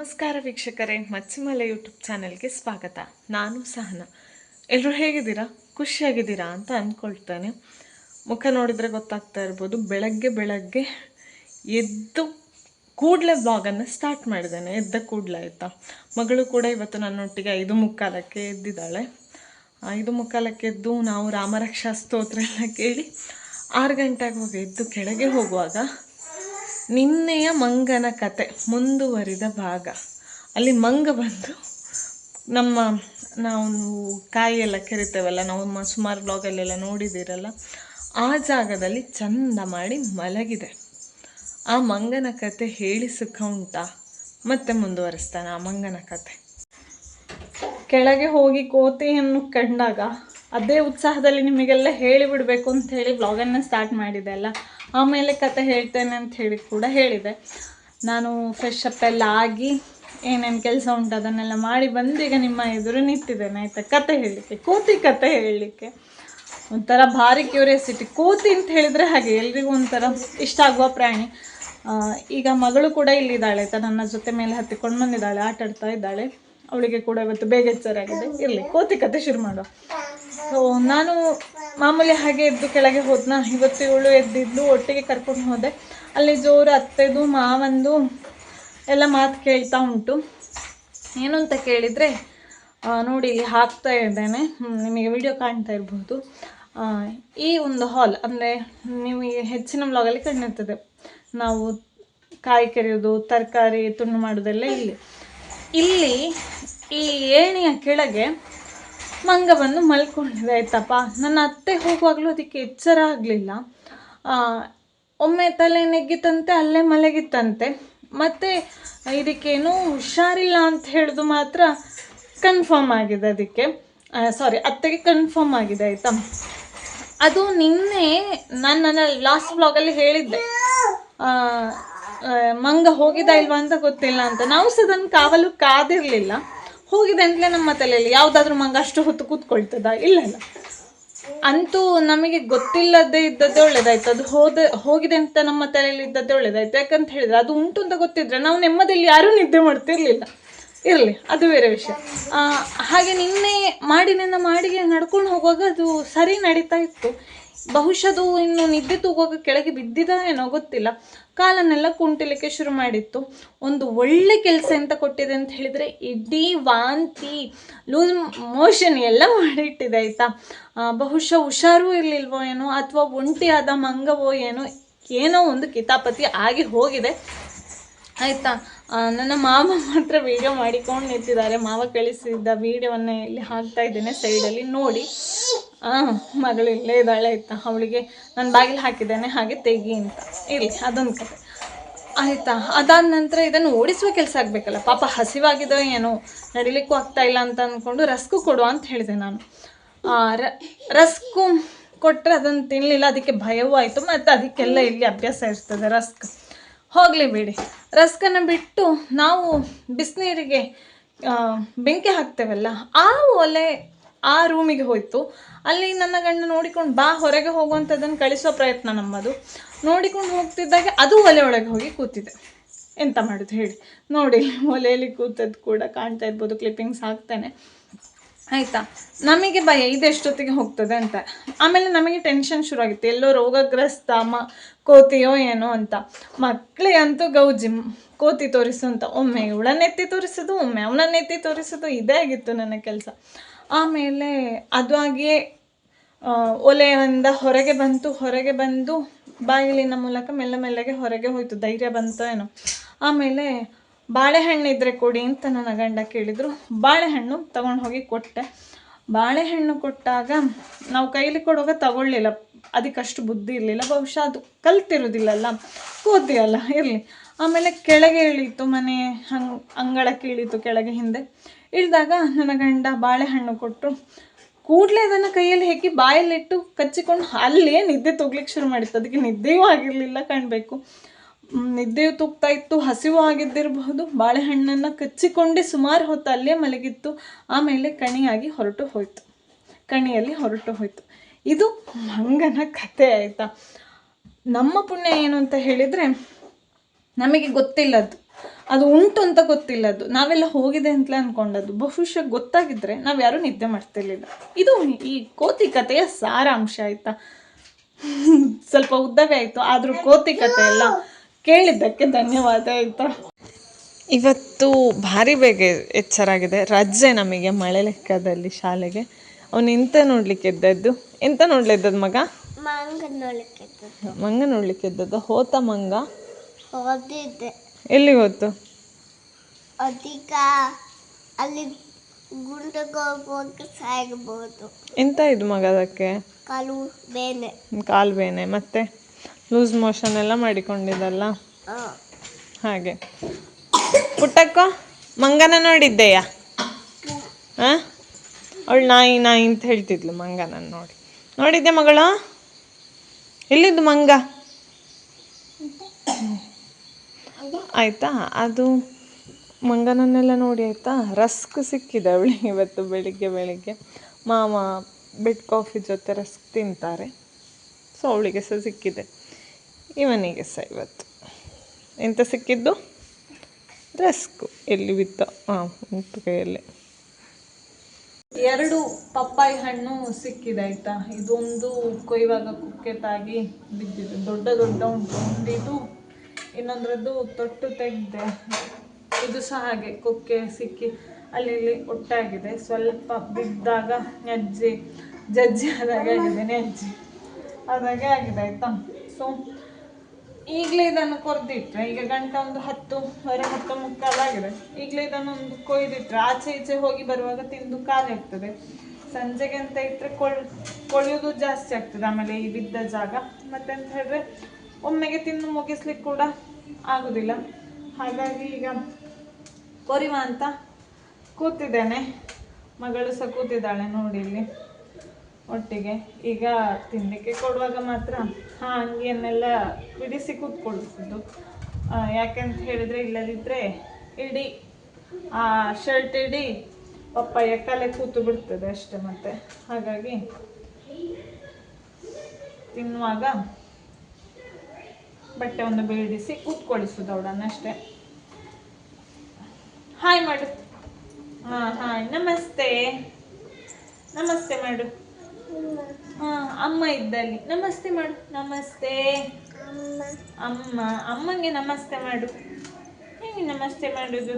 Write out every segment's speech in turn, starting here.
ನಮಸ್ಕಾರ ವೀಕ್ಷಕರೇ, ಮಚ್ಚಿಮಲೆ ಯೂಟ್ಯೂಬ್ ಚಾನೆಲ್ಗೆ ಸ್ವಾಗತ. ನಾನು ಸಹನ. ಎಲ್ಲರೂ ಹೇಗಿದ್ದೀರಾ? ಖುಷಿಯಾಗಿದ್ದೀರಾ ಅಂತ ಅಂದ್ಕೊಳ್ತೇನೆ. ಮುಖ ನೋಡಿದರೆ ಗೊತ್ತಾಗ್ತಾ ಇರ್ಬೋದು, ಬೆಳಗ್ಗೆ ಬೆಳಗ್ಗೆ ಎದ್ದು ಕೂಡಲೇ ಬ್ಲಾಗನ್ನು ಸ್ಟಾರ್ಟ್ ಮಾಡಿದ್ದೇನೆ. ಎದ್ದ ಕೂಡಲೇ ಆಯಿತಾ? ಮಗಳು ಕೂಡ ಇವತ್ತು ನನ್ನೊಟ್ಟಿಗೆ ಐದು ಮುಕ್ಕಾಲಕ್ಕೆ ಎದ್ದಿದ್ದಾಳೆ. ಐದು ಮುಕ್ಕಾಲಕ್ಕೆ ಎದ್ದು ನಾವು ರಾಮರಕ್ಷಾ ಸ್ತೋತ್ರ ಎಲ್ಲ ಕೇಳಿ ಆರು ಗಂಟೆಗೆ ಹೋಗಿ ಎದ್ದು ಕೆಳಗೆ ಹೋಗುವಾಗ ನಿನ್ನೆಯ ಮಂಗನ ಕತೆ ಮುಂದುವರಿದ ಭಾಗ. ಅಲ್ಲಿ ಮಂಗ ಬಂದು ನಮ್ಮ ನಾವು ಕಾಯಿಯೆಲ್ಲ ಕೆರಿತೇವಲ್ಲ, ನಾವು ಸುಮಾರು ಬ್ಲಾಗಲ್ಲೆಲ್ಲ ನೋಡಿದ್ದೀರಲ್ಲ ಆ ಜಾಗದಲ್ಲಿ ಚಂದ ಮಾಡಿ ಮಲಗಿದೆ. ಆ ಮಂಗನ ಕತೆ ಹೇಳಿ ಸುಖ ಉಂಟಾ? ಮತ್ತೆ ಮುಂದುವರಿಸ್ತಾನೆ ಆ ಮಂಗನ ಕತೆ. ಕೆಳಗೆ ಹೋಗಿ ಕೋತಿಯನ್ನು ಕಂಡಾಗ ಅದೇ ಉತ್ಸಾಹದಲ್ಲಿ ನಿಮಗೆಲ್ಲ ಹೇಳಿಬಿಡಬೇಕು ಅಂತ ಹೇಳಿ ಬ್ಲಾಗನ್ನು ಸ್ಟಾರ್ಟ್ ಮಾಡಿದೆ ಅಲ್ಲ. ಆಮೇಲೆ ಕತೆ ಹೇಳ್ತೇನೆ ಅಂತ ಹೇಳಿ ಕೂಡ ಹೇಳಿದೆ. ನಾನು ಫ್ರೆಶ್ ಅಪ್ ಎಲ್ಲ ಆಗಿ ಏನೇನು ಕೆಲಸ ಉಂಟು ಅದನ್ನೆಲ್ಲ ಮಾಡಿ ಬಂದು ಈಗ ನಿಮ್ಮ ಎದುರು ನಿಂತಿದ್ದೇನೆ, ಆಯಿತಾ? ಕತೆ ಹೇಳಲಿಕ್ಕೆ, ಕೂತಿ ಕತೆ ಹೇಳಲಿಕ್ಕೆ. ಒಂಥರ ಭಾರಿ ಕ್ಯೂರಿಯಾಸಿಟಿ ಕೂತಿ ಅಂತ ಹೇಳಿದರೆ ಹಾಗೆ ಎಲ್ರಿಗೂ ಒಂಥರ ಇಷ್ಟ ಆಗುವ ಪ್ರಾಣಿ. ಈಗ ಮಗಳು ಕೂಡ ಇಲ್ಲಿದ್ದಾಳೆ, ಆಯಿತಾ? ನನ್ನ ಜೊತೆ ಮೇಲೆ ಹತ್ತಿಕೊಂಡು ಬಂದಿದ್ದಾಳೆ, ಆಟಾಡ್ತಾ ಇದ್ದಾಳೆ. ಅವಳಿಗೆ ಕೂಡ ಇವತ್ತು ಬೇಗ ಎಚ್ಚರಾಗಿದೆ. ಇರಲಿ, ಕೋತಿ ಕತೆ ಶುರು ಮಾಡುವ. ಸೊ ನಾನು ಮಾಮೂಲಿ ಹಾಗೆ ಎದ್ದು ಕೆಳಗೆ ಹೋದ್ನ? ಇವತ್ತು ಇವಳು ಎದ್ದಿದ್ಲು, ಒಟ್ಟಿಗೆ ಕರ್ಕೊಂಡು ಹೋದೆ. ಅಲ್ಲಿ ಜೋರು ಅತ್ತೆದು, ಮಾವಂದು ಎಲ್ಲ ಮಾತು ಕೇಳ್ತಾ ಉಂಟು. ಏನು ಅಂತ ಕೇಳಿದರೆ ನೋಡಿ ಇಲ್ಲಿ ಹಾಕ್ತಾ ಇದ್ದೇನೆ. ನಿಮಗೆ ವಿಡಿಯೋ ಕಾಣ್ತಾ ಇರ್ಬೋದು. ಈ ಒಂದು ಹಾಲ್, ಅಂದರೆ ನಿಮಗೆ ಹೆಚ್ಚಿನ ವ್ಲಾಗಲ್ಲಿ ಕಂಡಿರ್ತದೆ ನಾವು ಕಾಯಿ ಕೆರೆಯೋದು, ತರಕಾರಿ ತುಂಡು ಮಾಡೋದೆಲ್ಲ ಇಲ್ಲಿ. ಇಲ್ಲಿ ಈ ಏಣಿಯ ಕೆಳಗೆ ಮಂಗ ಬಂದು ಮಲ್ಕೊಂಡಿದೆ, ಆಯ್ತಪ್ಪ. ನನ್ನ ಅತ್ತೆ ಹೋಗುವಾಗಲೂ ಅದಕ್ಕೆ ಎಚ್ಚರ ಆಗಲಿಲ್ಲ. ಒಮ್ಮೆ ತಲೆ ನೆಗ್ಗಿತಂತೆ, ಅಲ್ಲೇ ಮಲಗಿತ್ತಂತೆ ಮತ್ತು ಇದಕ್ಕೇನು ಹುಷಾರಿಲ್ಲ ಅಂತ ಹೇಳಿದು ಮಾತ್ರ ಕನ್ಫರ್ಮ್ ಆಗಿದೆ ಅದಕ್ಕೆ. ಸಾರಿ ಅತ್ತೆಗೆ ಕನ್ಫರ್ಮ್ ಆಗಿದೆ, ಆಯಿತಾ? ಅದು ನಿನ್ನೆ ನಾನು ನನ್ನ ಲಾಸ್ಟ್ ಬ್ಲಾಗಲ್ಲಿ ಹೇಳಿದ್ದೆ. ಮಂಗ ಹೋಗಿದ ಇಲ್ವಾ ಅಂತ ಗೊತ್ತಿಲ್ಲ ಅಂತ. ನಾವು ಸಹ ಅದನ್ನು ಕಾವಲು ಕಾದಿರಲಿಲ್ಲ. ಹೋಗಿದೆ ಅಂತಲೇ ನಮ್ಮ ತಲೆಯಲ್ಲಿ. ಯಾವುದಾದ್ರೂ ಮಂಗ ಅಷ್ಟು ಹೊತ್ತು ಕೂತ್ಕೊಳ್ತದ? ಇಲ್ಲ ಅಂತೂ ನಮಗೆ ಗೊತ್ತಿಲ್ಲದೆ ಇದ್ದದ್ದೇ ಒಳ್ಳೇದಾಯ್ತು. ಅದು ಹೋದ, ಹೋಗಿದೆ ಅಂತ ನಮ್ಮ ತಲೆಯಲ್ಲಿ ಇದ್ದದ್ದೇ ಒಳ್ಳೇದಾಯ್ತು. ಯಾಕಂತ ಹೇಳಿದ್ರೆ ಅದು ಉಂಟು ಅಂತ ಗೊತ್ತಿದ್ರೆ ನಾವು ನೆಮ್ಮದಿಯಲ್ಲಿ ಯಾರೂ ನಿದ್ದೆ ಮಾಡ್ತಿರ್ಲಿಲ್ಲ. ಇರಲಿ, ಅದು ಬೇರೆ ವಿಷಯ. ಹಾಗೆ ನಿನ್ನೆ ಮಾಡಿನಿಂದ ಮಾಡಿಗೆ ನಡ್ಕೊಂಡು ಹೋಗುವಾಗ ಅದು ಸರಿ ನಡೀತಾ ಇತ್ತು. ಬಹುಶಃ ಅದು ಇನ್ನು ನಿದ್ದೆ ತೂಗೋಕೆ ಕೆಳಗೆ ಬಿದ್ದಿದ ಏನೋ ಗೊತ್ತಿಲ್ಲ. ಕಾಲನ್ನೆಲ್ಲ ಕುಂಟಿಲಿಕ್ಕೆ ಶುರು ಮಾಡಿತ್ತು. ಒಂದು ಒಳ್ಳೆ ಕೆಲಸ ಅಂತ ಕೊಟ್ಟಿದೆ ಅಂತ ಹೇಳಿದರೆ ಇಡೀ ವಾಂತಿ ಲೂಸ್ ಮೋಷನ್ ಎಲ್ಲ ಮಾಡಿಟ್ಟಿದೆ, ಆಯಿತಾ? ಬಹುಶಃ ಹುಷಾರೂ ಇರಲಿಲ್ವೋ ಏನೋ, ಅಥವಾ ಒಂಟಿಯಾದ ಮಂಗವೋ ಏನೋ ಏನೋ ಒಂದು ಕಿತಾಪತಿ ಆಗಿ ಹೋಗಿದೆ. ಆಯಿತಾ? ನನ್ನ ಮಾವ ಮಾತ್ರ ವೀಡಿಯೋ ಮಾಡಿಕೊಂಡು ನಿಂತಿದ್ದಾರೆ. ಮಾವ ಕಳಿಸಿದ್ದ ವೀಡಿಯೋವನ್ನು ಇಲ್ಲಿ ಹಾಕ್ತಾ ಇದ್ದೇನೆ ಸೈಡಲ್ಲಿ ನೋಡಿ. ಹಾಂ ಮಗಳು ಇಲ್ಲೇ ಇದ್ದಾಳೆ ಆಯಿತಾ? ಅವಳಿಗೆ ನನ್ನ ಬಾಗಿಲು ಹಾಕಿದ್ದೇನೆ. ಹಾಗೆ ತೆಗಿ ಅಂತ. ಇರಲಿ, ಅದೊಂದು ಕತೆ ಆಯಿತಾ? ಅದಾದ ನಂತರ ಇದನ್ನು ಓಡಿಸುವ ಕೆಲಸ ಆಗಬೇಕಲ್ಲ? ಪಾಪ ಹಸಿವಾಗಿದೋ ಏನೋ, ನಡಿಲಿಕ್ಕೂ ಆಗ್ತಾ ಇಲ್ಲ ಅಂತ ಅಂದ್ಕೊಂಡು ರಸ್ಕು ಕೊಡುವ ಅಂತ ಹೇಳಿದೆ ನಾನು. ರ- ರಸ್ಕು ಕೊಟ್ಟರೆ ಅದನ್ನು ತಿನ್ನಲಿಲ್ಲ ಅದಕ್ಕೆ ಭಯವೂ ಆಯಿತು. ಮತ್ತು ಅದಕ್ಕೆಲ್ಲ ಇಲ್ಲಿ ಅಭ್ಯಾಸ ಇರ್ತದೆ ರಸ್ಕ್. ಹೋಗಲಿ ಬಿಡಿ. ರಸ್ಕನ್ನು ಬಿಟ್ಟು ನಾವು ಬಿಸಿನೀರಿಗೆ ಬೆಂಕಿ ಹಾಕ್ತೇವಲ್ಲ, ಆ ಒಲೆ ಆ ರೂಮಿಗೆ ಹೋಯಿತು. ಅಲ್ಲಿ ನನ್ನ ಗಂಡ ನೋಡಿಕೊಂಡು ಬಾ, ಹೊರಗೆ ಹೋಗುವಂಥದ್ದನ್ನು ಕಳಿಸೋ ಪ್ರಯತ್ನ ನಮ್ಮದು. ನೋಡಿಕೊಂಡು ಹೋಗ್ತಿದ್ದಾಗ ಅದು ಒಲೆ ಒಳಗೆ ಹೋಗಿ ಕೂತಿದೆ. ಎಂತ ಮಾಡೋದು ಹೇಳಿ. ನೋಡಿ, ಒಲೆಯಲ್ಲಿ ಕೂತದ್ದು ಕೂಡ ಕಾಣ್ತಾ ಇರ್ಬೋದು ಕ್ಲಿಪ್ಪಿಂಗ್ಸ್ ಹಾಕ್ತೇನೆ. ಆಯಿತಾ? ನಮಗೆ ಭಯ ಇದೆಷ್ಟೊತ್ತಿಗೆ ಹೋಗ್ತದೆ ಅಂತ. ಆಮೇಲೆ ನಮಗೆ ಟೆನ್ಷನ್ ಶುರು ಆಗಿತ್ತು ಎಲ್ಲೋ ರೋಗಗ್ರಸ್ತ ಮ, ಕೋತಿಯೋ ಏನೋ ಅಂತ. ಮಕ್ಕಳಿಗಂತೂ ಗೌಜಿ, ಕೋತಿ ತೋರಿಸು ಅಂತ. ಒಮ್ಮೆ ಇವಳನ್ನೆತ್ತಿ ತೋರಿಸೋದು, ಒಮ್ಮೆ ಅವನನ್ನೆತ್ತಿ ತೋರಿಸೋದು, ಇದೇ ಆಗಿತ್ತು ನನ್ನ ಕೆಲಸ. ಆಮೇಲೆ ಅದು ಹಾಗೆಯೇ ಒಲೆಯಿಂದ ಹೊರಗೆ ಬಂತು, ಹೊರಗೆ ಬಂದು ಬಾಗಿಲಿನ ಮೂಲಕ ಮೆಲ್ಲ ಮೆಲ್ಲಗೆ ಹೊರಗೆ ಹೋಯಿತು. ಧೈರ್ಯ ಬಂತೋ ಏನೋ. ಆಮೇಲೆ ಬಾಳೆಹಣ್ಣು ಇದ್ರೆ ಕೊಡಿ ಅಂತ ನನ್ನ ಗಂಡ ಕೇಳಿದರು. ಬಾಳೆಹಣ್ಣು ತಗೊಂಡು ಹೋಗಿ ಕೊಟ್ಟೆ. ಬಾಳೆಹಣ್ಣು ಕೊಟ್ಟಾಗ ನಾವು ಕೈಲಿ ಕೊಡುವಾಗ ತಗೊಳ್ಳಿಲ್ಲ. ಅದಕ್ಕಷ್ಟು ಬುದ್ಧಿ ಇರಲಿಲ್ಲ. ಬಹುಶಃ ಅದು ಕಲ್ತಿರೋದಿಲ್ಲಲ್ಲ. ಕೋತಿ ಅಲ್ಲ ಇರಲಿ. ಆಮೇಲೆ ಕೆಳಗೆ ಇಳೀತು ಮನೆ ಹಂಗ್ ಅಂಗಳಕ್ಕೆ ಇಳೀತು ಕೆಳಗೆ ಹಿಂದೆ. ಇಳಿದಾಗ ನನ್ನ ಗಂಡ ಬಾಳೆಹಣ್ಣು ಕೊಟ್ಟರು ಕೂಡಲೇ ಅದನ್ನು ಕೈಯಲ್ಲಿ ಹೆಕ್ಕಿ ಬಾಯಲ್ಲಿಟ್ಟು ಕಚ್ಚಿಕೊಂಡು ಅಲ್ಲಿಯೇ ನಿದ್ದೆ ತೊಗ್ಲಿಕ್ಕೆ ಶುರು ಮಾಡಿತ್ತು. ಅದಕ್ಕೆ ನಿದ್ದೆಯೂ ಆಗಿರಲಿಲ್ಲ, ಕಾಣಬೇಕು. ನಿದ್ದೆಯು ತೂಗ್ತಾ ಇತ್ತು, ಹಸಿವು ಆಗಿದ್ದಿರಬಹುದು. ಬಾಳೆಹಣ್ಣನ್ನು ಕಚ್ಚಿಕೊಂಡೇ ಸುಮಾರು ಹೊತ್ತು ಅಲ್ಲೇ ಮಲಗಿತ್ತು. ಆಮೇಲೆ ಕಣಿಯಾಗಿ ಹೊರಟು ಹೋಯಿತು. ಕಣಿಯಲ್ಲಿ ಹೊರಟು ಹೋಯಿತು. ಇದು ಮಂಗನ ಕತೆ ಆಯಿತಾ? ನಮ್ಮ ಪುಣ್ಯ ಏನು ಅಂತ ಹೇಳಿದರೆ, ನಮಗೆ ಗೊತ್ತಿಲ್ಲದ್ದು. ಅದು ಉಂಟು ಅಂತ ಗೊತ್ತಿಲ್ಲ ಅದು ನಾವೆಲ್ಲ ಹೋಗಿದೆ ಅಂತಲೇ ಅನ್ಕೊಂಡದ್ದು. ಬಹುಶಃ ಗೊತ್ತಾಗಿದ್ದರೆ ನಾವು ಯಾರೂ ನಿದ್ದೆ ಮಾಡ್ತಿರ್ಲಿಲ್ಲ. ಇದು ಈ ಕೋತಿ ಕಥೆಯ ಸಾರಾಂಶ ಆಯಿತಾ? ಸ್ವಲ್ಪ ಉದ್ದವೇ ಆಯಿತು. ಆದರೂ ಕೋತಿ ಕಥೆ ಎಲ್ಲ ಕೇಳಿದ್ದಕ್ಕೆ ಧನ್ಯವಾದ ಆಯಿತಾ? ಇವತ್ತು ಭಾರಿ ಬೇಗ ಎಚ್ಚರಾಗಿದೆ. ರಜೆ ನಮಗೆ ಮಳೆ ಲೆಕ್ಕದಲ್ಲಿ ಶಾಲೆಗೆ. ಅವನು ಎಂತ ನೋಡ್ಲಿಕ್ಕೆ ಎದ್ದದ್ದು? ಎಂತ ನೋಡ್ಲಿದ್ದದ್ ಮಗ? ಮಂಗ ನೋಡ್ಲಿಕ್ಕೆ ಮಂಗ ನೋಡ್ಲಿಕ್ಕೆ ಎದ್ದದ್ದು. ಹೋತ ಮಂಗ? ಓದಿದ್ದೆ. ಎಲ್ಲಿ ಹೋತು? ಅದೀಗ ಅಲ್ಲಿ ಎಂತ ಇದು ಮಗ ಅದಕ್ಕೆ? ಕಾಲು ಬೇನೆ. ಕಾಲು ಬೇನೆ. ಮತ್ತೆ? ಲೂಸ್ ಮೋಷನ್ ಎಲ್ಲ ಮಾಡಿಕೊಂಡಿದ್ದಲ್ಲ? ಹಾಗೆ. ಪುಟ್ಟಕ್ಕ ಮಂಗನ ನೋಡಿದ್ದೆಯ? ಹಾಂ? ಅವಳು ನಾಯಿ ನಾಯಿ ಅಂತ ಹೇಳ್ತಿದ್ಲು ಮಂಗನ ನೋಡಿ. ನೋಡಿದ್ದೆ ಮಗಳು? ಎಲ್ಲಿದ್ದು ಮಂಗ? ಆಯಿತಾ? ಅದು ಮಂಗನನ್ನೆಲ್ಲ ನೋಡಿ ಆಯಿತಾ? ರಸ್ಕ್ ಸಿಕ್ಕಿದೆ ಅವಳಿಗೆ ಇವತ್ತು ಬೆಳಿಗ್ಗೆ ಬೆಳಿಗ್ಗೆ. ಮಾವ ಬೆಡ್ ಕಾಫಿ ಜೊತೆ ರಸ್ಕ್ ತಿಂತಾರೆ. ಸೊ ಅವಳಿಗೆ ಸಹ ಸಿಕ್ಕಿದೆ. ಇವನಿಗೆ ಸಹ ಇವತ್ತು. ಎಂತ ಸಿಕ್ಕಿದ್ದು? ರಸ್ಕು ಎಲ್ಲಿ ಬಿತ್ತ? ಹಾಂ ಎರಡು ಪಪ್ಪಾಯಿ ಹಣ್ಣು ಸಿಕ್ಕಿದೆ ಆಯ್ತಾ? ಇದೊಂದು ಕೊಯ್ಯುವಾಗ ಕುಕ್ಕೆತಾಗಿ ಬಿದ್ದಿದೆ. ದೊಡ್ಡ ದೊಡ್ಡ ಉಂಟು. ಒಂದಿದು, ಇನ್ನೊಂದ್ರದ್ದು ತೊಟ್ಟು ತೆಗ್ದೆ. ಇದು ಸಹ ಹಾಗೆ ಕುಕ್ಕೆ ಸಿಕ್ಕಿ ಅಲ್ಲಿ ಇಲ್ಲಿ ಒಟ್ಟಾಗಿದೆ. ಸ್ವಲ್ಪ ಬಿದ್ದಾಗ ನೆಜ್ಜಿ, ಜಜ್ಜಿ ಆದಾಗೆ ಆಗಿದೆ, ನೆಜ್ಜಿ. ಆದಾಗೆ ಆಗಿದೆ, ಆಯ್ತಾ? ಸೊ ಈಗಲೇ ಇದನ್ನು ಕೊರ್ದಿಟ್ರೆ, ಈಗ ಗಂಟೆ ಒಂದು ಹತ್ತುವರೆ ಹತ್ತು ಮುಕ್ಕಾಲಾಗಿದೆ ಈಗಲೇ ಇದನ್ನು ಒಂದು ಕೊಯ್ದಿಟ್ರೆ, ಆಚೆ ಈಚೆ ಹೋಗಿ ಬರುವಾಗ ತಿಂದು ಖಾಲಿ ಆಗ್ತದೆ. ಸಂಜೆಗೆ ಅಂತ ಇಟ್ಟರೆ ಕೊಳ್, ಕೊಳೆಯೋದು ಜಾಸ್ತಿ ಆಗ್ತದೆ. ಆಮೇಲೆ ಈ ಬಿದ್ದ ಜಾಗ, ಮತ್ತೆ ಅಂತ ಹೇಳಿದ್ರೆ ಒಮ್ಮೆಗೆ ತಿಂದು ಮುಗಿಸ್ಲಿಕ್ಕೆ ಕೂಡ ಆಗೋದಿಲ್ಲ. ಹಾಗಾಗಿ ಈಗ ಕೊರಿವ ಅಂತ ಕೂತಿದ್ದೇನೆ. ಮಗಳು ಸಹ ಕೂತಿದ್ದಾಳೆ ನೋಡಿ ಇಲ್ಲಿ ಒಟ್ಟಿಗೆ. ಈಗ ತಿನ್ನಲಿಕ್ಕೆ ಕೊಡುವಾಗ ಮಾತ್ರ ಹಾಂ, ಹಂಗೇನೆಲ್ಲ ಬಿಡಿಸಿ ಕೂತ್ಕೊಳ್ತಿದ್ದು. ಯಾಕೆಂತ ಹೇಳಿದರೆ ಇಲ್ಲದಿದ್ದರೆ ಇಡೀ, ಆ, ಶರ್ಟ್ ಇಡೀ ಪಪ್ಪಾಯ ಎಕ್ಕಲೆ ಕೂತು ಬಿಡ್ತದೆ ಅಷ್ಟೇ ಮತ್ತೆ. ಹಾಗಾಗಿ ತಿನ್ನುವಾಗ ಬಟ್ಟೆವನ್ನು ಬಿಡಿಸಿ ಕೂತ್ಕೊಳಿಸೋದು ಅವಳನ್ನು ಅಷ್ಟೇ. ಹಾಯ್ ಮಾಡು. ಹಾಂ ಹಾಯ್ ನಮಸ್ತೆ. ನಮಸ್ತೆ ಮಾಡು. ಅಮ್ಮ ಇದ್ದಲ್ಲಿ. ನಮಸ್ತೆ ಮಾಡು. ನಮಸ್ತೆ. ಅಮ್ಮ ಅಮ್ಮ ಅಮ್ಮಂಗೆ ನಮಸ್ತೆ ಮಾಡು. ಹೇಗೆ ನಮಸ್ತೆ ಮಾಡುದು?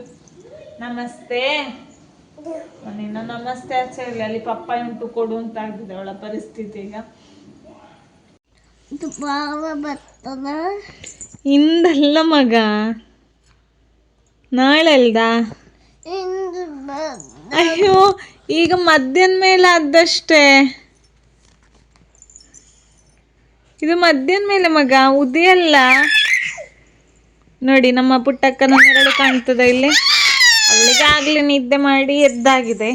ನಮಸ್ತೆ. ನಿನ್ನ ನಮಸ್ತೆ ಆಚೆ ಅಲ್ಲಿ ಪಪ್ಪಾಯ ಉಂಟು ಕೊಡು ಅಂತ ಆಗಿದೆ ಅವಳ ಪರಿಸ್ಥಿತಿ ಈಗ. ಇಂದಲ್ಲ ಮಗ. ನಾಳೆ ಅಲ್ದಾ ಅಯ್ಯೋ ಈಗ ಮಧ್ಯಾಹ್ನ ಮೇಲೆ ಆದಷ್ಟೇ ಇದು ಮಧ್ಯಾಹ್ನ ಮೇಲೆ ಮಗ ಉದಿಯಲ್ಲ ನೋಡಿ, ನಮ್ಮ ಪುಟ್ಟಕ್ಕನ ನೆರಳು ಕಾಣ್ತದೆ ಇಲ್ಲಿ. ಅವಳಿಗೆ ಆಗಲೇ ನಿದ್ದೆ ಮಾಡಿ ಎದ್ದಾಗಿದೆ.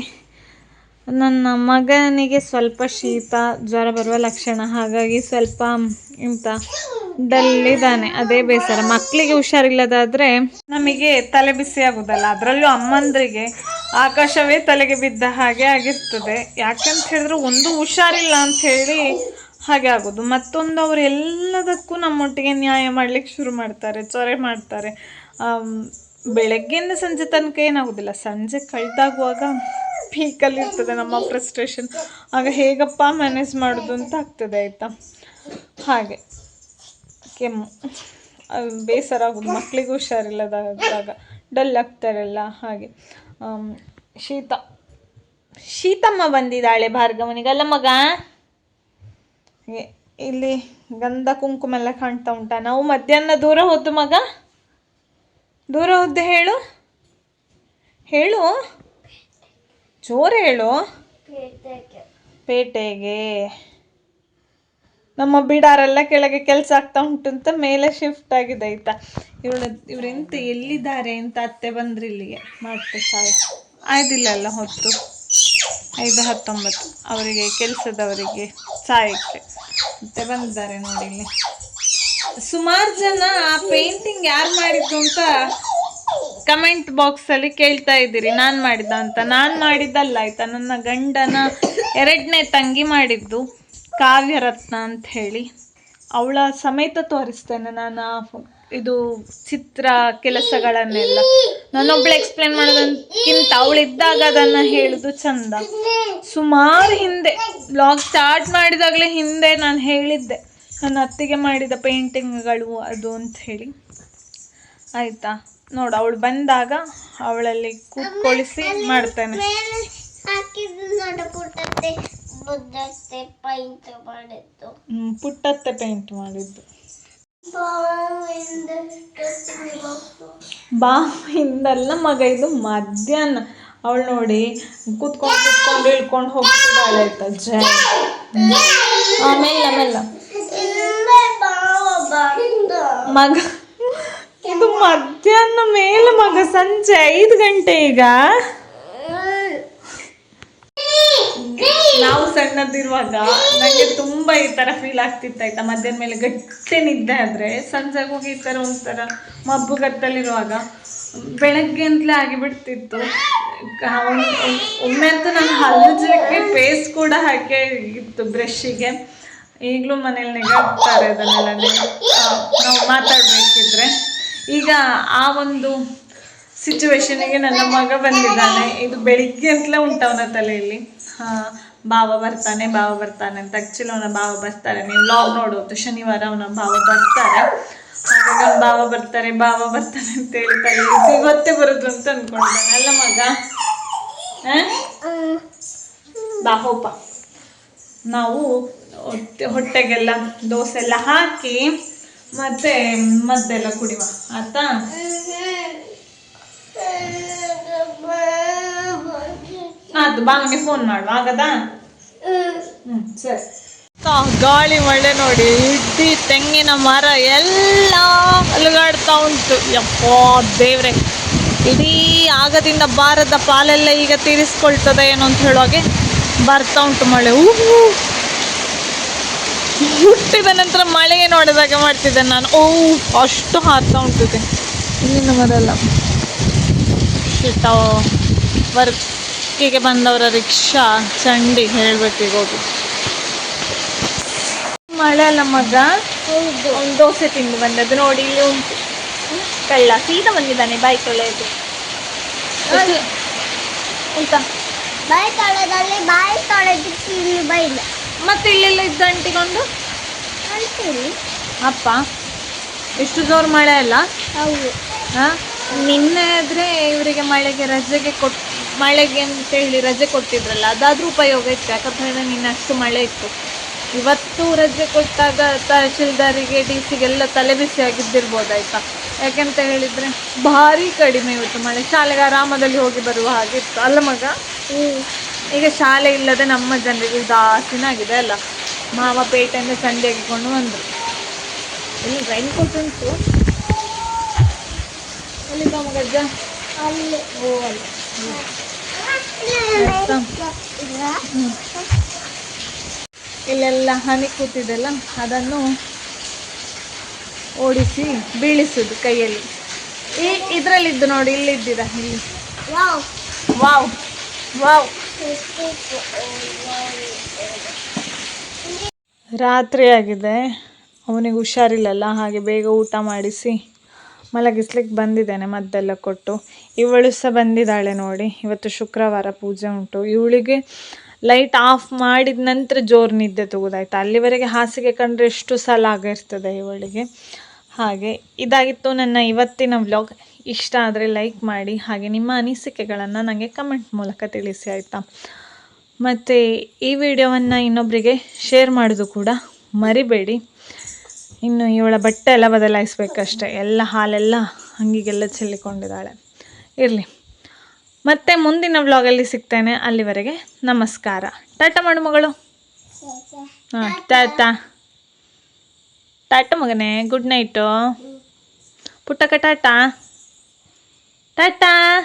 ನನ್ನ ಮಗನಿಗೆ ಸ್ವಲ್ಪ ಶೀತ, ಜ್ವರ ಬರುವ ಲಕ್ಷಣ, ಹಾಗಾಗಿ ಸ್ವಲ್ಪ ಇಂತ ಡಲ್ಲಿದ್ದಾನೆ. ಅದೇ ಬೇಸರ. ಮಕ್ಕಳಿಗೆ ಹುಷಾರಿಲ್ಲದಾದ್ರೆ ನಮಗೆ ತಲೆ ಬಿಸಿ ಆಗುದಲ್ಲ ಅದರಲ್ಲೂ ಅಮ್ಮಂದ್ರಿಗೆ ಆಕಾಶವೇ ತಲೆಗೆ ಬಿದ್ದ ಹಾಗೆ ಆಗಿರ್ತದೆ. ಯಾಕಂತ ಹೇಳಿದ್ರೆ ಒಂದು ಹುಷಾರಿಲ್ಲ ಅಂತ ಹೇಳಿ ಹಾಗೆ ಆಗೋದು. ಮತ್ತೊಂದು ಅವರು ಎಲ್ಲದಕ್ಕೂ ನಮ್ಮೊಟ್ಟಿಗೆ ನ್ಯಾಯ ಮಾಡ್ಲಿಕ್ಕೆ ಶುರು ಮಾಡ್ತಾರೆ ಚೊರೆ ಮಾಡ್ತಾರೆ. ಬೆಳಗ್ಗೆಯಿಂದ ಸಂಜೆ ತನಕ ಏನಾಗೋದಿಲ್ಲ. ಸಂಜೆ ಕಳೆದಾಗುವಾಗ ಪೀಕಲ್ಲಿ ಇರ್ತದೆ ನಮ್ಮ ಫ್ರಸ್ಟ್ರೇಷನ್ ಆಗ ಹೇಗಪ್ಪ ಮ್ಯಾನೇಜ್ ಮಾಡೋದು ಅಂತ ಆಗ್ತದೆ ಆಯಿತಾ? ಹಾಗೆ. ಕೆಮ್ಮು. ಬೇಸರ ಆಗೋದು. ಮಕ್ಕಳಿಗೂ ಹುಷಾರಿಲ್ಲದಾಗ ಡಲ್ ಆಗ್ತಾರಲ್ಲ, ಹಾಗೆ. ಶೀತ. ಶೀತಮ್ಮ ಬಂದಿದ್ದಾಳೆ ಭಾರ್ಗವನಿಗೆ. ಅಲ್ಲ ಮಗ? ಇಲ್ಲಿ ಗಂಧ ಕುಂಕುಮ ಎಲ್ಲ ಕಾಣ್ತಾ ಉಂಟ. ನಾವು ಮಧ್ಯಾಹ್ನ ದೂರ ಹೋದ್ದು ಮಗ? ದೂರ ಹೋದ್ದು ಹೇಳು? ಹೇಳು? ಜೋರು ಹೇಳು. ಪೇಟೆಗೆ. ನಮ್ಮ ಬಿಡಾರೆಲ್ಲ ಕೆಳಗೆ ಕೆಲಸ ಆಗ್ತಾ ಉಂಟು ಅಂತ ಮೇಲೆ ಶಿಫ್ಟ್ ಆಗಿದೆ ಆಯ್ತಾ? ಇವಳ ಇವ್ರೆಂತ ಎಲ್ಲಿದ್ದಾರೆ ಅಂತ ಅತ್ತೆ ಬಂದ್ರಿ ಇಲ್ಲಿಗೆ. ಮತ್ತೆ ಸಾಯ ಆಯ್ದಿಲ್ಲ ಅಲ್ಲ ಹೊತ್ತು ಐದು ಹತ್ತೊಂಬತ್ತು. ಅವರಿಗೆ, ಕೆಲಸದವರಿಗೆ ಸಾಯಕ್ಕೆ ಮತ್ತೆ ಬಂದಿದ್ದಾರೆ ನೋಡಿ ಇಲ್ಲಿ. ಸುಮಾರು ಜನ ಆ ಪೇಂಟಿಂಗ್ ಯಾರು ಮಾಡಿದ್ದು ಅಂತ ಕಮೆಂಟ್ ಬಾಕ್ಸಲ್ಲಿ ಕೇಳ್ತಾ ಇದ್ದೀರಿ. ನಾನು ಮಾಡಿದ್ದ ಅಂತ. ನಾನು ಮಾಡಿದ್ದಲ್ಲ, ಆಯ್ತಾ? ನನ್ನ ಗಂಡನ ಎರಡನೇ ತಂಗಿ ಮಾಡಿದ್ದು, ಕಾವ್ಯರತ್ನ ಅಂತ ಹೇಳಿ. ಅವಳ ಸಮೇತ ತೋರಿಸ್ತೇನೆ ನಾನು ಆ ಇದು ಚಿತ್ರ ಕೆಲಸಗಳನ್ನೆಲ್ಲ. ನಾನೊಬ್ಳು ಎಕ್ಸ್ಪ್ಲೇನ್ ಮಾಡೋದಕ್ಕಿಂತ ಅವಳಿದ್ದಾಗ ಅದನ್ನು ಹೇಳುದು ಚಂದ. ಸುಮಾರು ಹಿಂದೆ ಬ್ಲಾಗ್ ಸ್ಟಾರ್ಟ್ ಮಾಡಿದಾಗಲೇ ಹಿಂದೆ ನಾನು ಹೇಳಿದ್ದೆ. ನನ್ನ ಅತ್ತಿಗೆ ಮಾಡಿದ ಪೇಂಟಿಂಗ್ಗಳು ಅದು ಅಂತ ಹೇಳಿ. ಆಯಿತಾ? ನೋಡು, ಅವಳು ಬಂದಾಗ ಅವಳಲ್ಲಿ ಕೂತ್ಕೊಳಿಸಿ ಮಾಡ್ತೇನೆ. ಪುಟ್ಟತ್ತೆ ಪೇಂಟ್ ಪೈಂಟ್ ಮಾಡಿದ್ದು. ಬಾವಿಂದಲ್ಲ ಮಗ, ಇದು ಮಧ್ಯಾಹ್ನ. ಅವಳು ನೋಡಿ, ಕೂತ್ಕೊಂಡು ಕೂತ್ಕೊಂಡು ಇಳ್ಕೊಂಡು ಹೋಗ್ತಿದ್ದಾಳೆ ಆಯ್ತಾ ಜಯ ಆಮೇಲೆ ಆಮೇಲೆ. ಮಗ, ಇದು ಮಧ್ಯಾಹ್ನ ಮೇಲೆ ಮಗ, ಸಂಜೆ ಐದು ಗಂಟೆ ಈಗ. ನಾವು ಸಣ್ಣದಿರುವಾಗ ನನಗೆ ತುಂಬಾ ಈ ತರ ಫೀಲ್ ಆಗ್ತಿತ್ತು, ಆಯ್ತಾ? ಮಧ್ಯಾಹ್ನ ಮೇಲೆ ಗಟ್ಟಿ ನಿದ್ದೆ ಆದ್ರೆ, ಸಂಜೆಗೆ ಹೋಗಿ ಈ ತರ ಒಂಥರ ಮಬ್ಬು ಗತ್ತಲಿರುವಾಗ ಬೆಳಗ್ಗೆ ಅಂತಲೇ ಆಗಿಬಿಡ್ತಿತ್ತು. ಒಮ್ಮೆ ಅಂತೂ ನಾನು ಹಲ್ಲುಜ್ಲಿಕ್ಕೆ ಫೇಸ್ ಕೂಡ ಹಾಕಿ ಇತ್ತು ಬ್ರಷಿಗೆ ಈಗಲೂ ಮನೇಲಿ ನೆಗಾಡ್ತಾರೆ ಅದನ್ನೆಲ್ಲ ನಾವು ಮಾತಾಡಬೇಕಿದ್ರೆ. ಈಗ ಆ ಒಂದು ಸಿಚುವೇಶನಿಗೆ ನನ್ನ ಮಗ ಬಂದಿದ್ದಾನೆ. ಇದು ಬೆಳಿಗ್ಗೆ ಅಂತಲೇ ಉಂಟು ಅವನ ತಲೆಯಲ್ಲಿ. ಹಾ ಭಾವ ಬರ್ತಾನೆ ಭಾವ ಬರ್ತಾನೆ ಅಂತ. ಆ್ಯಕ್ಚುಲಿ ಅವನ ಭಾವ ಬರ್ತಾರೆ. ನೀವು ಲಾಗ್ ನೋಡೋದು ಶನಿವಾರ ಅವನ ಭಾವ ಬರ್ತಾರೆ. ಹಾಗಾಗಿ ಭಾವ ಬರ್ತಾರೆ, ಭಾವ ಬರ್ತಾನೆ ಅಂತ ಹೇಳ್ತಾರೆ. ಗೊತ್ತೇ ಬರೋದು ಅಂತ ಅನ್ಕೊಂಡಿದ್ದಾನೆ ಅಲ್ಲ ಮಗ? ಬಾಹೋಪ ಬಾ, ಹೋಪ. ನಾವು ಹೊಟ್ಟೆ- ಹೊಟ್ಟೆಗೆಲ್ಲ ದೋಸೆ ಎಲ್ಲ ಹಾಕಿ ಮತ್ತೆ ಮದ್ದೆಲ್ಲ ಕುಡಿವ. ಆಯ್ತಾ? ಆಯ್ತು ಬಾವನಿಗೆ ಫೋನ್ ಮಾಡುವ ಆಗದಾ? ಗಾಳಿ ಮಳೆ ನೋಡಿ, ಇಡೀ ತೆಂಗಿನ ಮರ ಎಲ್ಲ ಅಲುಗಾಡ್ತಾ ಉಂಟು. ಯಪ್ಪ ದೇವ್ರೆ, ಇಡೀ ಆಗದಿಂದ ಬಾರದ ಪಾಲೆಲ್ಲ ಈಗ ತೀರಿಸ್ಕೊಳ್ತದೆ ಏನೋ ಅಂತ ಹೇಳುವಾಗೆ ಬರ್ತಾ ಉಂಟು ಮಳೆ. ಊಹು! ಹುಟ್ಟಿದ ನಂತರ ಮಳೆಗೆ ನೋಡಿದಾಗ ಮಾಡ್ತಿದ್ದೆ ನಾನು. ಓ, ಅಷ್ಟು ಹಾರ್ತಾ ಉಂಟಿದೆ ಇಲ್ಲಿನ ಮರ ಎಲ್ಲ. ಶಿಟ ವರ್ಕಿಗೆ ಬಂದವರ ರಿಕ್ಷಾ ಚಂಡಿ ಹೇಳ್ಬೇಕು ಹೋಗಿ. ಮಳೆ ಅಲ್ಲ ಮಗ? ಒಂದು ದೋಸೆ ತಿಂದು ಬಂದದ್ದು ನೋಡಿ ಇಲ್ಲಿ ಉಂಟು ಕಳ್ಳ ಸೀದಾ ಬಂದಿದ್ದಾನೆ ಬಾಯಿ ತೊಳೆಯೋದು ಆಯ್ತಾ. ಬಾಯಿ ತೊಳೆದಲ್ಲಿ ಬಾಯಿ ತೊಳೆದಕ್ಕೆ ಇಲ್ಲಿ ಇಲ್ಲ ಮತ್ತೆ ಇಲ್ಲೆಲ್ಲ ಇದ್ದ ಅಂಟಿಕೊಂಡು ಅಪ್ಪ ಎಷ್ಟು ಜೋರ್ ಮಳೆ ಅಲ್ಲ? ಹೌದು. ಹಾ? ನಿನ್ನೆ ಆದ್ರೆ ಇವರಿಗೆ ಮಳೆಗೆ ರಜೆಗೆ ಕೊಟ್ ಮಳೆಗೆ ಅಂತ ಹೇಳಿ ರಜೆ ಕೊಟ್ಟಿದ್ರಲ್ಲ, ಅದಾದ್ರೂ ಉಪಯೋಗ ಇತ್ತು. ಯಾಕಂತ ಹೇಳಿದ್ರೆ ನಿನ್ನೆ ಅಷ್ಟು ಮಳೆ ಇತ್ತು. ಇವತ್ತು ರಜೆ ಕೊಟ್ಟಾಗ ತಹಶೀಲ್ದಾರಿಗೆ, ಡಿ ಸಿಗೆಲ್ಲ ತಲೆ ಬಿಸಿ ಆಗಿದ್ದಿರ್ಬೋದಾಯ್ತಾ? ಯಾಕೆಂತ ಹೇಳಿದ್ರೆ ಭಾರಿ ಕಡಿಮೆ ಇವತ್ತು ಮಳೆ. ಶಾಲೆಗೆ ಆರಾಮದಲ್ಲಿ ಹೋಗಿ ಬರುವ ಹಾಗೆ ಇತ್ತು. ಅಲ್ಲ ಮಗ ಈಗ ಶಾಲೆ ಇಲ್ಲದೆ ನಮ್ಮ ಜನರಿಗೆ ಉದಾಸೀನ ಆಗಿದೆ ಅಲ್ಲ. ಮಾವ ಪೇಟೆಯಿಂದ ಸಂಡೆ ಆಗಿಕೊಂಡು ಬಂದರು. ಇಲ್ಲಿ ರೈನ್ ಕೋಟ್ ಉಂಟು ಅಲ್ಲಿ ಮಗಜ್ಜ ಅಲ್ಲಿ. ಓ, ಅಲ್ಲಿ. ಇಲ್ಲೆಲ್ಲ ಹನಿ ಕೂತಿದೆಲ್ಲ, ಅದನ್ನು ಓಡಿಸಿ ಬೀಳಿಸುದು ಕೈಯಲ್ಲಿ. ಈ ಇದರಲ್ಲಿದ್ದು ನೋಡಿ, ಇಲ್ಲಿದ್ದೀರಾ, ಇಲ್ಲಿ. ವಾವ್. ವಾವ್. ರಾತ್ರಿ ಆಗಿದೆ ಅವನಿಗೆ ಹುಷಾರಿಲ್ಲಲ್ಲ, ಹಾಗೆ ಬೇಗ ಊಟ ಮಾಡಿಸಿ ಮಲಗಿಸ್ಲಿಕ್ಕೆ ಬಂದಿದ್ದೇನೆ, ಮದ್ದೆಲ್ಲ ಕೊಟ್ಟು. ಇವಳು ಸಹ ಬಂದಿದ್ದಾಳೆ ನೋಡಿ. ಇವತ್ತು ಶುಕ್ರವಾರ ಪೂಜೆ ಉಂಟು. ಇವಳಿಗೆ ಲೈಟ್ ಆಫ್ ಮಾಡಿದ ನಂತರ ಜೋರು ನಿದ್ದೆ ತೆಗೆದಾಯ್ತು. ಅಲ್ಲಿವರೆಗೆ ಹಾಸಿಗೆ ಕಂಡ್ರೆ ಎಷ್ಟು ಸಲ ಆಗಿರ್ತದೆ ಇವಳಿಗೆ. ಹಾಗೆ ಇದಾಗಿತ್ತು ನನ್ನ ಇವತ್ತಿನ ವ್ಲಾಗ್ ಇಷ್ಟ ಆದರೆ ಲೈಕ್ ಮಾಡಿ, ಹಾಗೆ ನಿಮ್ಮ ಅನಿಸಿಕೆಗಳನ್ನು ನನಗೆ ಕಮೆಂಟ್ ಮೂಲಕ ತಿಳಿಸಿ, ಆಯಿತಾ? ಮತ್ತು ಈ ವಿಡಿಯೋವನ್ನು ಇನ್ನೊಬ್ಬರಿಗೆ ಶೇರ್ ಮಾಡೋದು ಕೂಡ ಮರಿಬೇಡಿ. ಇನ್ನು ಇವಳ ಬಟ್ಟೆ ಎಲ್ಲ ಬದಲಾಯಿಸ್ಬೇಕಷ್ಟೆ. ಎಲ್ಲ ಹಾಲೆಲ್ಲ ಹಂಗಿಗೆಲ್ಲ ಚೆಲ್ಲಿಕೊಂಡಿದ್ದಾಳೆ. ಇರಲಿ. ಮತ್ತೆ ಮುಂದಿನ ವ್ಲಾಗಲ್ಲಿ ಸಿಗ್ತೇನೆ. ಅಲ್ಲಿವರೆಗೆ ನಮಸ್ಕಾರ. ಟಾಟಾ ಮಾಡು ಮಗಳು. ಹಾಂ, ಟಾಟಾ. ಟಾಟಾ ಮಗನೇ ಗುಡ್ ನೈಟು ಪುಟ್ಟಕ್ಕ ಟಾಟಾ. ಟಾಟಾ.